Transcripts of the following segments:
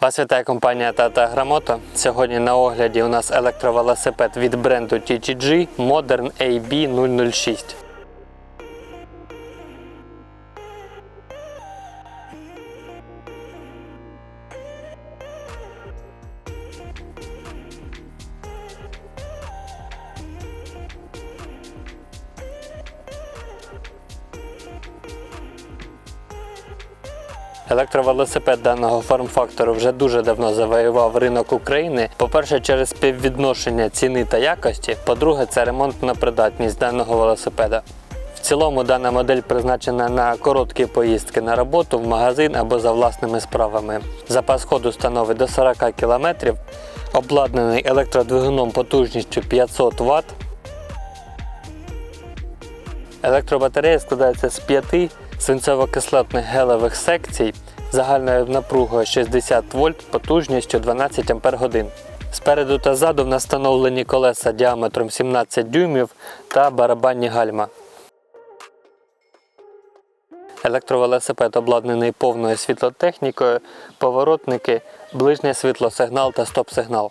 Вас вітає компанія Tata Грамота. Сьогодні на огляді у нас електровелосипед від бренду TTG Modern AB 006. Електровелосипед даного форм-фактору вже дуже давно завоював ринок України. По-перше, через співвідношення ціни та якості. По-друге, це ремонтна придатність даного велосипеда. В цілому дана модель призначена на короткі поїздки на роботу, в магазин або за власними справами. Запас ходу становить до 40 км, обладнаний електродвигуном потужністю 500 Вт. Електробатарея складається з п'яти свинцево-кислотних гелевих секцій загальною напругою 60 вольт потужністю 12 Ампер годин. Спереду та ззаду в нас встановлені колеса діаметром 17 дюймів та барабанні гальма. Електровелосипед обладнаний повною світлотехнікою, поворотники, ближнє світлосигнал та стоп-сигнал.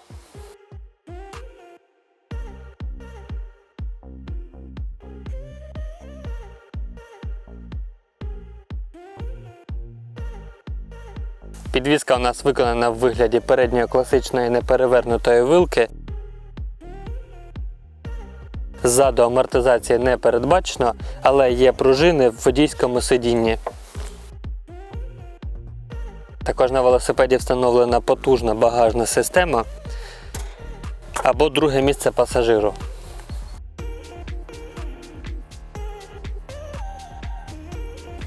Підвізка у нас виконана в вигляді передньої класичної неперевернутої вилки. Ззаду амортизації не передбачено, але є пружини в водійському сидінні. Також на велосипеді встановлена потужна багажна система або друге місце пасажиру.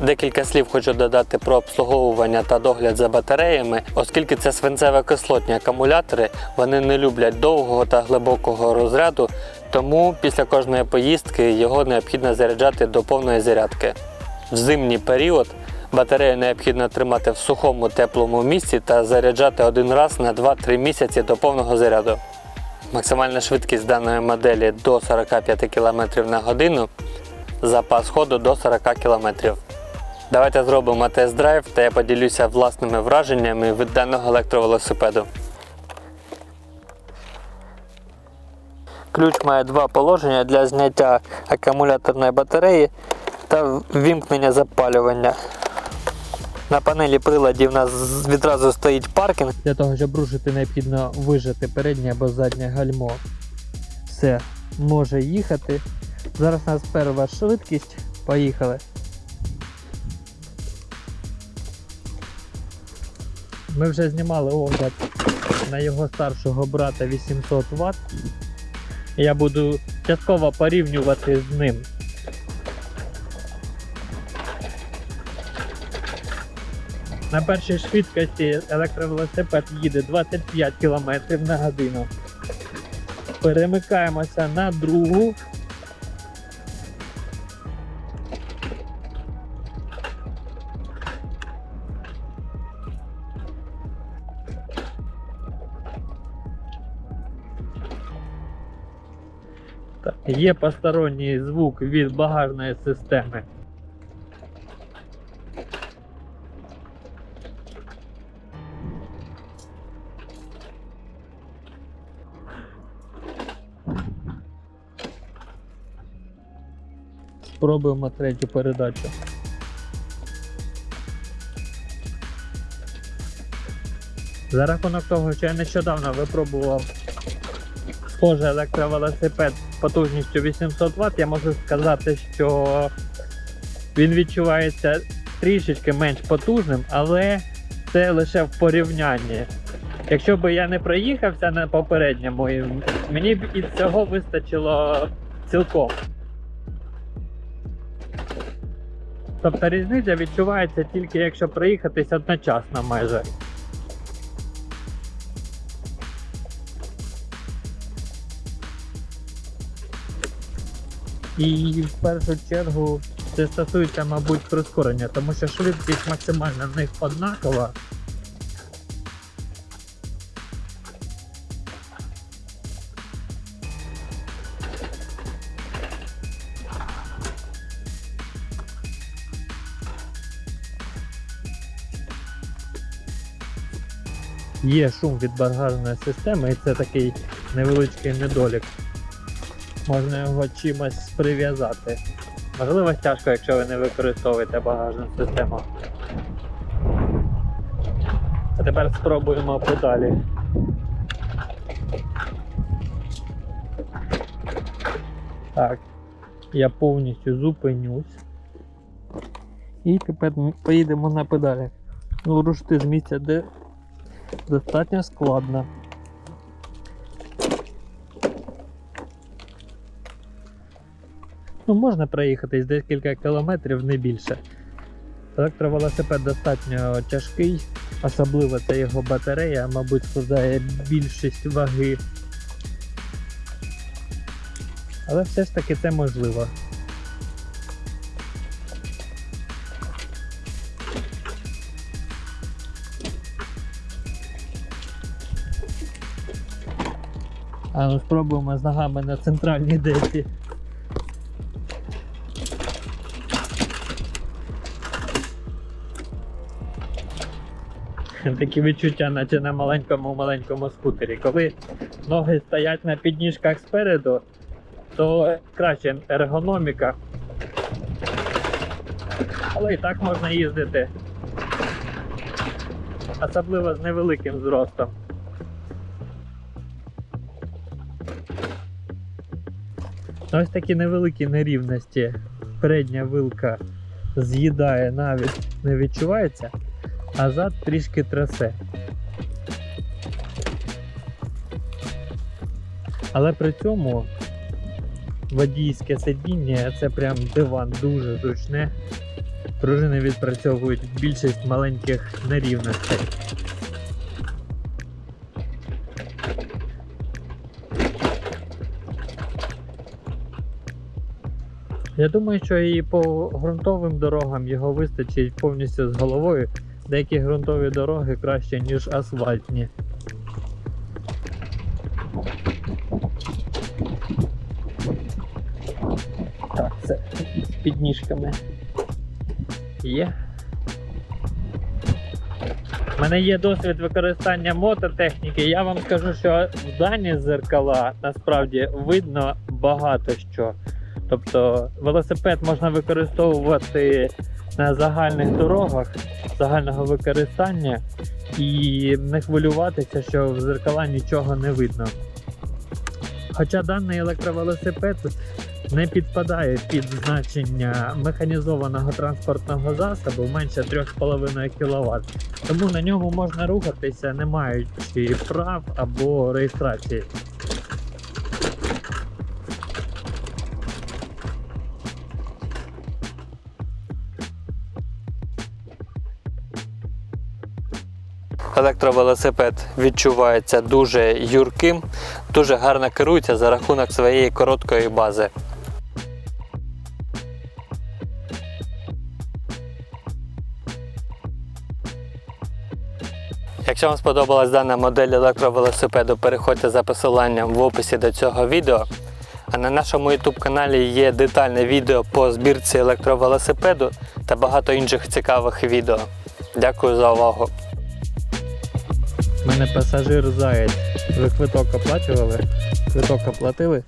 Декілька слів хочу додати про обслуговування та догляд за батареями, оскільки це свинцево-кислотні акумулятори, вони не люблять довгого та глибокого розряду, тому після кожної поїздки його необхідно заряджати до повної зарядки. В зимній період батарею необхідно тримати в сухому теплому місці та заряджати один раз на 2-3 місяці до повного заряду. Максимальна швидкість даної моделі до 45 км на годину, запас ходу до 40 км. Давайте зробимо тест-драйв та я поділюся власними враженнями від даного електровелосипеду. Ключ має два положення для зняття акумуляторної батареї та ввімкнення запалювання. На панелі приладів у нас відразу стоїть паркінг. Для того, щоб рушити, необхідно вижати переднє або заднє гальмо. Все, може їхати. Зараз у нас перша швидкість. Поїхали. Ми вже знімали огляд на його старшого брата 800 Вт. Я буду частково порівнювати з ним. На першій швидкості електровелосипед їде 25 км на годину. Перемикаємося на другу. Так, Є посторонній звук від багажної системи. Спробуємо третю передачу. За рахунок того, що я нещодавно випробував схожий електровелосипед потужністю 800 Вт, я можу сказати, що він відчувається трішечки менш потужним, але це лише в порівнянні. Якщо б я не проїхався на попередньому, мені б і цього вистачило цілком. Тобто різниця відчувається тільки якщо проїхатись одночасно майже. І в першу чергу це стосується, мабуть, прискорення, тому що швидкість максимальна в них однакова. є шум від багажної системи, і це такий невеличкий недолік. Можна його чимось прив'язати. Можливо, тяжко, якщо ви не використовуєте багажну систему. А тепер спробуємо педалі. Так, я повністю зупинюсь. І тепер ми поїдемо на педалі. Ну, рушити з місця, де достатньо складно. Ну, можна проїхатись декілька кілометрів, не більше. Електровелосипед достатньо тяжкий, особливо це його батарея, мабуть, складає більшість ваги. Але все ж таки це можливо. А ну спробуємо з ногами на центральній десі. Такі відчуття, наче на маленькому маленькому скутері. Коли ноги стоять на підніжках спереду, то краще ергономіка. Але і так можна їздити. Особливо з невеликим зростом. Ось такі невеликі нерівності. Передня вилка з'їдає навіть не відчувається, а зад трішки трясе. Але при цьому водійське сидіння це прям диван дуже зручне. Пружини відпрацьовують більшість маленьких нерівностей. Я думаю, що і по ґрунтовим дорогам його вистачить повністю з головою. Деякі ґрунтові дороги краще, ніж асфальтні. Так, це з підніжками. Є. У мене є досвід використання мототехніки. Я вам скажу, що в дані зеркала насправді видно багато що. Тобто велосипед можна використовувати на загальних дорогах загального використання і не хвилюватися, що в зеркала нічого не видно. Хоча даний електровелосипед не підпадає під значення механізованого транспортного засобу менше 3,5 кВт. Тому на ньому можна рухатися, не маючи прав або реєстрації. Електровелосипед відчувається дуже юрким, дуже гарно керується за рахунок своєї короткої бази. Якщо вам сподобалась дана модель електровелосипеду, переходьте за посиланням в описі до цього відео. А на нашому YouTube каналі є детальне відео по збірці електровелосипеду та багато інших цікавих відео. Дякую за увагу! Мене пасажир заєць. Ви квиток оплачували? Квиток оплатили?